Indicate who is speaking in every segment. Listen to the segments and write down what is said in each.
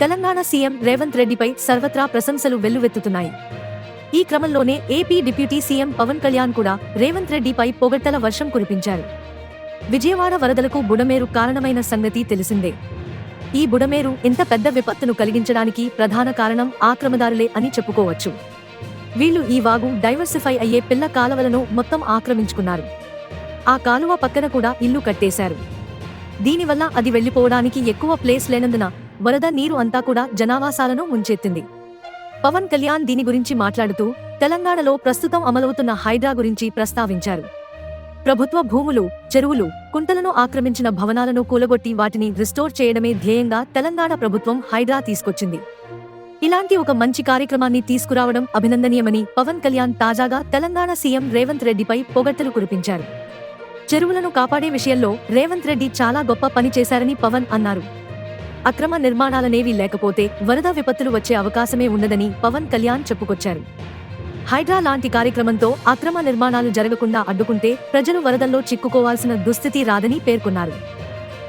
Speaker 1: Telangana CM Revanth రెడ్డిపై సర్వత్రా ప్రశంసలు వెల్లువెత్తుతున్నాయి. ఈ క్రమంలోనే AP deputy CM Pawan Kalyan కూడా రేవంత్ రెడ్డిపై పొగడ్తల వర్షం కురిపించారు. విజయవాడ వరదలకు బుడమేరు కారణమైన సంగతి తెలిసిందే. ఈ బుడమేరు ఇంత పెద్ద విపత్తును కలిగించడానికి ప్రధాన కారణం ఆక్రమదారులే అని చెప్పుకోవచ్చు. వీళ్ళు ఈ వాగు డైవర్సిఫై అయ్యే పిల్ల కాలువలను మొత్తం ఆక్రమించుకున్నారు. ఆ కాలువ పక్కన కూడా ఇల్లు కట్టేశారు. దీనివల్ల అది వెళ్ళిపోవడానికి ఎక్కువ ప్లేస్ లేనందున వరద నీరు అంతా కూడా జనావాసాలను ముంచెత్తింది. పవన్ కళ్యాణ్ దీని గురించి మాట్లాడుతూ తెలంగాణలో ప్రస్తుతం అమలవుతున్న హైడ్రా గురించి ప్రస్తావించారు. ప్రభుత్వ భూములు చెరువులు కుంటలను ఆక్రమించిన భవనాలను కూలగొట్టి వాటిని రిస్టోర్ చేయడమే ధ్యేయంగా తెలంగాణ ప్రభుత్వం హైడ్రా తీసుకొచ్చింది. ఇలాంటి ఒక మంచి కార్యక్రమాన్ని తీసుకురావడం అభినందనీయమని పవన్ కళ్యాణ్ తాజాగా తెలంగాణ సీఎం రేవంత్ రెడ్డిపై పొగడ్తలు కురిపించారు. చెరువులను కాపాడే విషయంలో రేవంత్ రెడ్డి చాలా గొప్ప పని చేశారని పవన్ అన్నారు. అక్రమ నిర్మాణాలనేవి లేకపోతే వరద విపత్తులు వచ్చే అవకాశమే ఉండదని పవన్ కళ్యాణ్ చెప్పుకొచ్చారు. హైడ్రా లాంటి కార్యక్రమంతో అక్రమ నిర్మాణాలు జరగకుండా అడ్డుకుంటే ప్రజలు వరదల్లో చిక్కుకోవాల్సిన దుస్థితి రాదని పేర్కొన్నారు.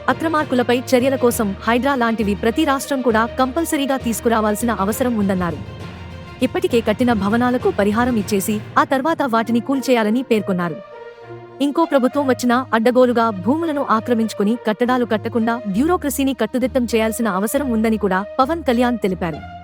Speaker 1: అక్రమార్కులపై చర్యల కోసం హైడ్రా లాంటివి ప్రతి రాష్ట్రం కూడా కంపల్సరీగా తీసుకురావాల్సిన అవసరం ఉందన్నారు. ఇప్పటికే కట్టిన భవనాలకు పరిహారం ఇచ్చేసి ఆ తర్వాత వాటిని కూల్చేయాలని పేర్కొన్నారు. ఇంకో ప్రభుత్వం వచ్చినా అడ్డగోలుగా భూములను ఆక్రమించుకుని కట్టడాలు కట్టకుండా బ్యూరోక్రసీని కట్టుదిట్టం చేయాల్సిన అవసరం ఉందని కూడా పవన్ కళ్యాణ్ తెలిపారు.